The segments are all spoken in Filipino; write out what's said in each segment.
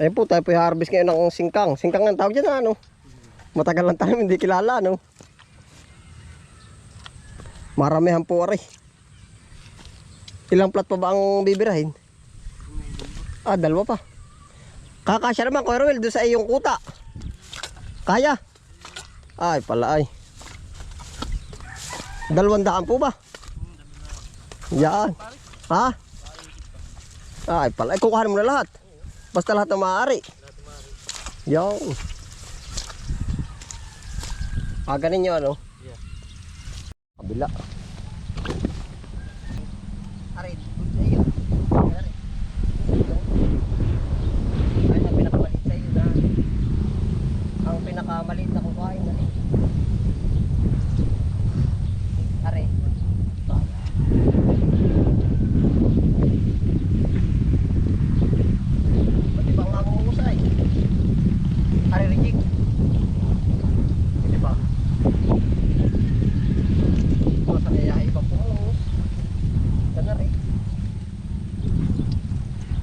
Ayun po, tayo po harvest ngayon ng singkang. Singkang ang tawag dyan, ano? Matagal lang tayo hindi kilala, no? Maramihan po, aray. Ilang plat pa ba ang bibirahin? Ah, dalawa pa. Kakasya naman, Kuya Ruel, doon sa iyong kuta. Kaya? Ay, pala ay. Dalawang daan po ba? Yan. Ha? Ay, pala. Ay, kukuhanin mo na lahat. Basta lahat na maaari. Yan. Ah, ganin nyo, ano? Yeah. Kabila. Aray, good sa iyo. Aray. Ay, ang pinakamaliit sa iyo na. Ang pinakamaliit na kukain na rin. Aray. Pati ba ang mamungusay? Aray, rejik. Hindi ba? Masa kaya ibang pumungus. Ganun rin.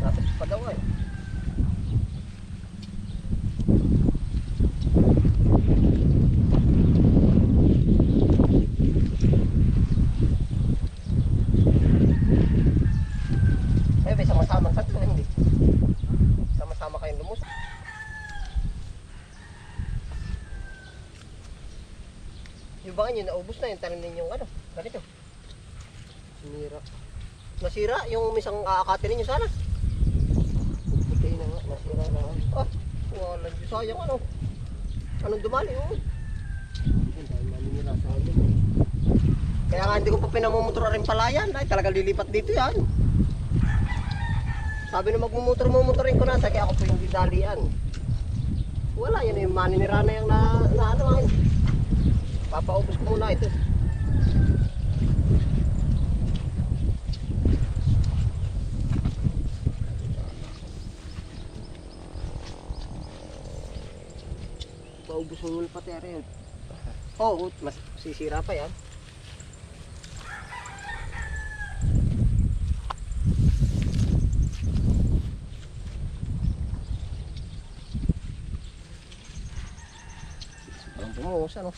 Nasip pa daw eh. Eh, may sama-sama sa hindi. Sama-sama kayong lumus. Baka nyo, naubos na yung tanim ninyong ano, ganito. Sinira. Nasira yung misang aakatin ninyo sana. Puti na nga. Nasira na. Ah, wala nyo sayang ano. Anong dumali oh. Sa akin. Kaya nga hindi ko pa pinamumotor rin palayan. Ay, talaga lilipat dito yan. Sabi na magmumotor-mumotorin ko na, kaya ako po yung didalian. Wala, yan yung maninira na yung na, na ano ay. Papaubos ko muna ito. Paubos mo muna pati rin. Oh, mas sisira pa yan. Parang bumuhos ano.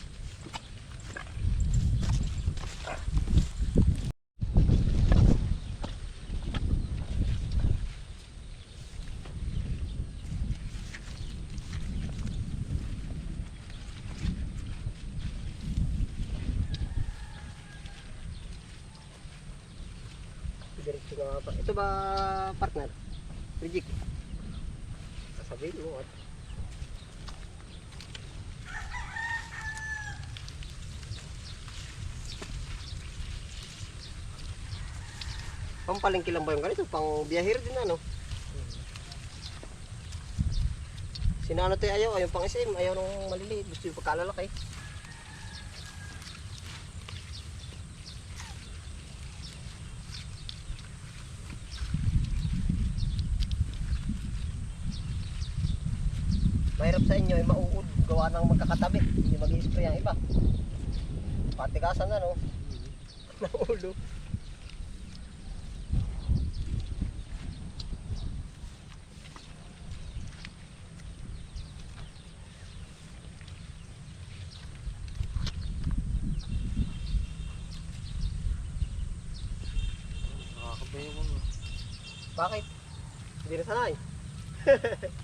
Diretso na nga pa. Ito ba partner? Reject. Sasabihin mo at Pampalingki lang ba yung ganito? Pang biyahir din ano? Sinano tayo ayaw, ayaw pang SM, ayaw nung maliliit, gusto yung pagkalalaki. Mahirap sa inyo ay mauud, gawa ng magkakatabi, hindi mag spray ang iba. Patikasan na no? Naulo. Nakakabayo mo. Bakit? Hindi na sanay.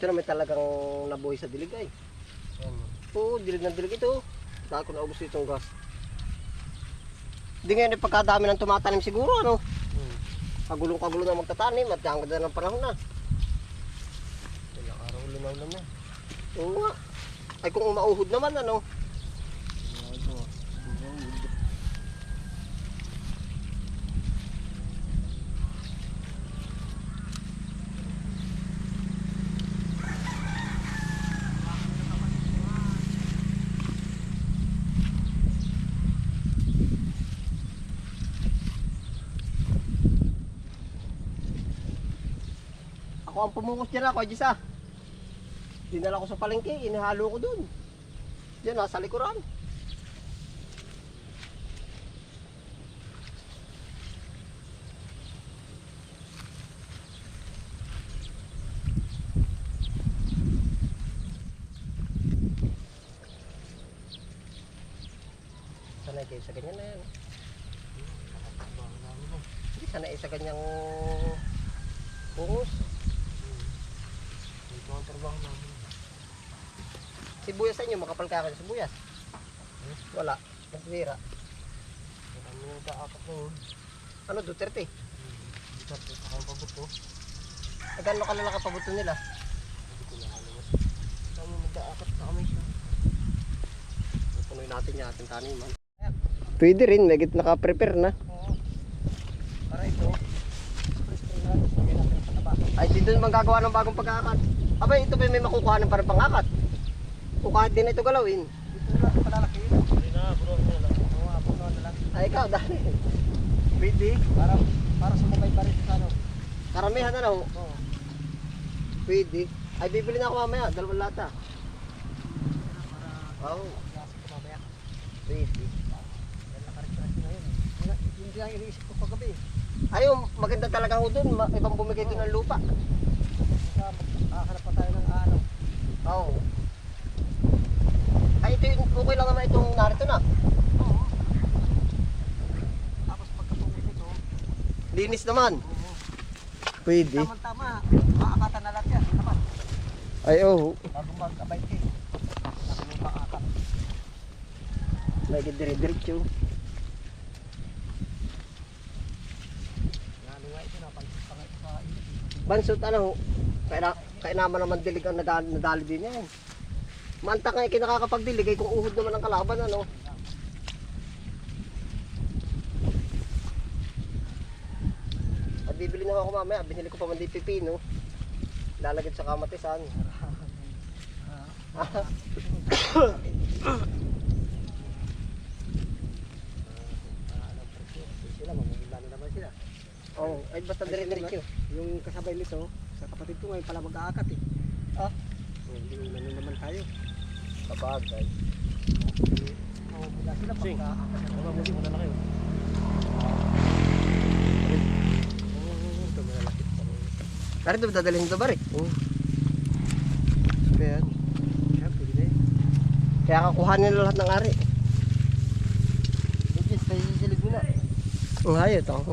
Ito naman talagang nabuhay sa dilig ay. Oo, dilig ng dilig ito. Dahil ko naubos itong gas. Hindi ngayon eh, pagkadami ng tumatanim siguro ano. Hmm. Kagulong-kagulo na magtatanim at ang ganda ng panahon na. Ilang araw lumaw na. Oo nga. Ay kung umauhod naman ano. Ako ang pumukos dyan ako, Jisa. Dinala ko sa palengke, inihalo ko dun. Diyan, nasa likuran. Sanay kayo sa ganyan na yan. Sanay sa ganyang pungos. Ang trabaho namin. Sibuyas sa inyo, makapal ka kayo sibuyas. Wala, nasira. Marami yung kaakap na yun. Ano, Duterte? Dito po sa kang pabuto. Ay, gano'n kalala ka pabuto nila? Hindi ko na alam. Kami magkaakap sa kami siya. Punuin natin yung ating taniman. Pwede rin, may git naka-prepare na. Oo. Para ito. Ay, si doon mang gagawa ng bagong pag-aakat. Abay, ito ba may makukuha ng parang pang-akat? Kahit din ito galawin. Hindi. Hindi lang. Lang. Ay, ikaw, dahil. Pwede. Para, para sumabay pa rin sa ano. Karamihan na no? Oo. Pwede. Ay, bibili na ako mamaya, dalawang lata. Oo, oh, ko pwede. Na yun. eh. Iniisip ko paggabi. Ayun, maganda talaga ho doon. Ibang bumigay doon ng lupa. Basta makakahanap pa tayo ng ano. Oo. Ay, ito yung okay lang naman itong narito na. Oo. Tapos pagkatungkol nito, Linis naman. oo. Pwede. Tama-tama, maakatan na lang yan. Naman, Ay, oo. bago mag-abay kayo. Mo maakat. May. Ano ito, ito init. Bansot, ano, kaya, kaya naman naman dilig ang nadali, nadali din yan. Mantak nga kinakakapagdilig, ay kung uhod naman ang kalaban, ano. At bibili na ako mamaya, binili ko pa man pipino. Lalagyan sa kamatisan. Sila, mamimila na naman sila. Oo, oh, ay basta dire-diretso. Yung kasabay nito, sa kapatid ko ngayon pala mag-aakat eh. Ah, So, hindi na naman tayo. kapagay. Mamimila sila pag aakat. Ano, muli mo na lang kayo. Oo, ito malalaki pa rin. Pero ito dadalhin ito ba rin? Oo. Kaya. Kaya na kakuhanin nila lahat ng ari. Jeans, tayo sisilid mo na. Ang hayot ako.